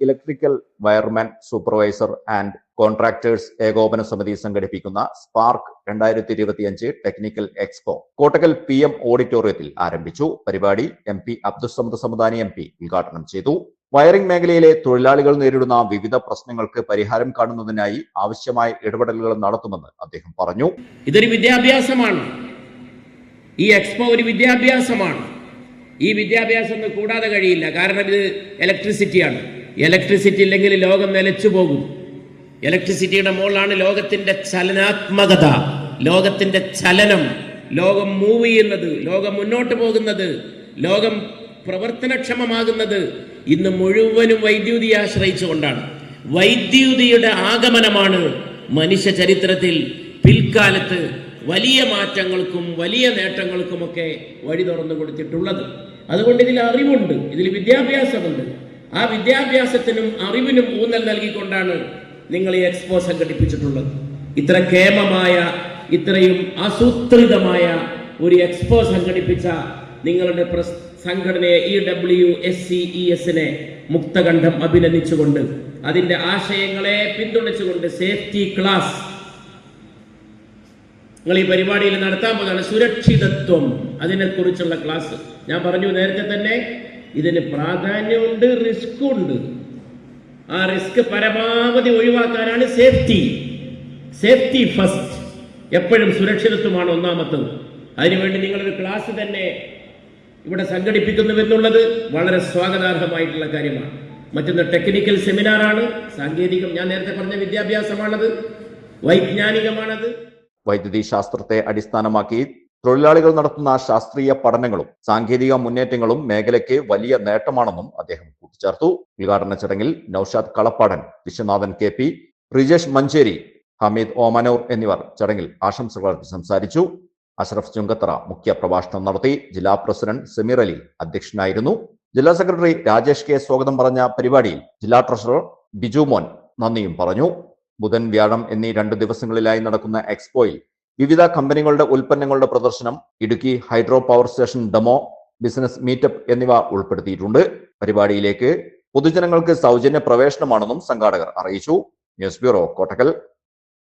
Electrical wireman supervisor and contractors ഏകോപന സമിതി സംഘടിപ്പിക്കുന്ന സ്പാർക്ക് രണ്ടായിരത്തി ഇരുപത്തിയഞ്ച് technical expo Kottakkal P M ഓഡിറ്റോറിയത്തിൽ ആരംഭിച്ചു. പരിപാടി M P Abdussamad Samadani M P ഉദ്ഘാടനം ചെയ്തു. വയറിംഗ് മേഖലയിലെ തൊഴിലാളികൾ നേരിടുന്ന വിവിധ പ്രശ്നങ്ങൾക്ക് പരിഹാരം കാണുന്നതിനായി ആവശ്യമായ ഇടപെടലുകൾ നടത്തുമെന്ന് അദ്ദേഹം പറഞ്ഞു. ഇതൊരു വിദ്യാഭ്യാസമാണ്. ഈ എക്സ്പോ ഒരു വിദ്യാഭ്യാസമാണ്. ഈ വിദ്യാഭ്യാസം കൂടാതെ കഴിയില്ല. കാരണം ഇത് ഇലക്ട്രിസിറ്റിയാണ് ഇലക്ട്രിസിറ്റി ഇല്ലെങ്കിൽ ലോകം നിലച്ചു പോകും. ഇലക്ട്രിസിറ്റിയുടെ മുകളിലാണ് ലോകത്തിന്റെ ചലനാത്മകത. ലോകത്തിന്റെ ചലനം. ലോകം മൂവ് ചെയ്യുന്നത്. ലോകം മുന്നോട്ട് പോകുന്നത്. ലോകം പ്രവർത്തനക്ഷമമാകുന്നത് ഇന്ന് മുഴുവനും വൈദ്യുതിയെ ആശ്രയിച്ചുകൊണ്ടാണ്. വൈദ്യുതിയുടെ ആഗമനമാണ് മനുഷ്യ ചരിത്രത്തിൽ പിൽക്കാലത്ത് വലിയ മാറ്റങ്ങൾക്കും വലിയ നേട്ടങ്ങൾക്കുമൊക്കെ വഴി തുറന്നു കൊടുത്തിട്ടുള്ളത്. അതുകൊണ്ട് ഇതിൽ അറിവുണ്ട്. ഇതിൽ വിദ്യാഭ്യാസമുണ്ട്. ആ വിദ്യാഭ്യാസത്തിനും അറിവിനും ഊന്നൽ നൽകിക്കൊണ്ടാണ് നിങ്ങൾ ഈ എക്സ്പോ സംഘടിപ്പിച്ചിട്ടുള്ളത്. ഇത്ര കേമമായ ഇത്രയും ആസൂത്രിതമായ ഒരു എക്സ്പോ സംഘടിപ്പിച്ച നിങ്ങളുടെ സംഘടനയെ E W S C E എസിനെ മുക്തകണ്ഠം അഭിനന്ദിച്ചുകൊണ്ട് അതിന്റെ ആശയങ്ങളെ പിന്തുണച്ചുകൊണ്ട് സേഫ്റ്റി ക്ലാസ് നിങ്ങൾ ഈ പരിപാടിയിൽ നടത്താൻ പോകുന്നതാണ് സുരക്ഷിതത്വം അതിനെക്കുറിച്ചുള്ള ക്ലാസ്. ഞാൻ പറഞ്ഞു നേരത്തെ തന്നെ ഇതിന് പ്രാധാന്യമുണ്ട് റിസ്ക് ഉണ്ട് ആ റിസ്ക് പരമാവധി ഒഴിവാക്കാനാണ് സേഫ്റ്റി. Safety first. എപ്പോഴും സുരക്ഷിതത്വമാണ് ഒന്നാമത്തത്. അതിനുവേണ്ടി നിങ്ങളൊരു ക്ലാസ് തന്നെ ഇവിടെ സംഘടിപ്പിക്കുന്നു എന്നുള്ളത് വളരെ സ്വാഗതാർഹമായിട്ടുള്ള കാര്യമാണ്. മറ്റൊന്ന് ടെക്നിക്കൽ സെമിനാറാണ് സാങ്കേതികം ഞാൻ നേരത്തെ പറഞ്ഞ വിദ്യാഭ്യാസമാണത്. വൈജ്ഞാനികമാണത്. വൈദ്യുതി ശാസ്ത്രത്തെ അടിസ്ഥാനമാക്കി തൊഴിലാളികൾ നടത്തുന്ന ശാസ്ത്രീയ പഠനങ്ങളും സാങ്കേതിക മുന്നേറ്റങ്ങളും മേഖലയ്ക്ക് വലിയ നേട്ടമാണെന്നും അദ്ദേഹം കൂട്ടിച്ചേർത്തു. ഉദ്ഘാടന ചടങ്ങിൽ നൌഷാദ് കളപ്പാടൻ വിശ്വനാഥൻ കെ പി റിജേഷ് മഞ്ചേരി ഹമീദ് ഓമനൂർ എന്നിവർ ചടങ്ങിൽ ആശംസകൾ സംസാരിച്ചു. അഷ്റഫ് ചുങ്കത്തറ മുഖ്യ പ്രഭാഷണം നടത്തി. ജില്ലാ പ്രസിഡന്റ് സെമീർ അലി അധ്യക്ഷനായിരുന്നു. ജില്ലാ സെക്രട്ടറി രാജേഷ് കെ സ്വാഗതം പറഞ്ഞ പരിപാടിയിൽ ജില്ലാ ട്രഷറർ ബിജു മോൻ നന്ദിയും പറഞ്ഞു. ബുധൻ വ്യാഴം എന്നീ രണ്ട് ദിവസങ്ങളിലായി നടക്കുന്ന എക്സ്പോയിൽ വിവിധ കമ്പനികളുടെ ഉൽപ്പന്നങ്ങളുടെ പ്രദർശനം Idukki hydro power station demo business meetup എന്നിവ ഉൾപ്പെടുത്തിയിട്ടുണ്ട്. പരിപാടിയിലേക്ക് പൊതുജനങ്ങൾക്ക് സൗജന്യ പ്രവേശനമാണെന്നും സംഘാടകർ അറിയിച്ചു. News bureau Kottakkal.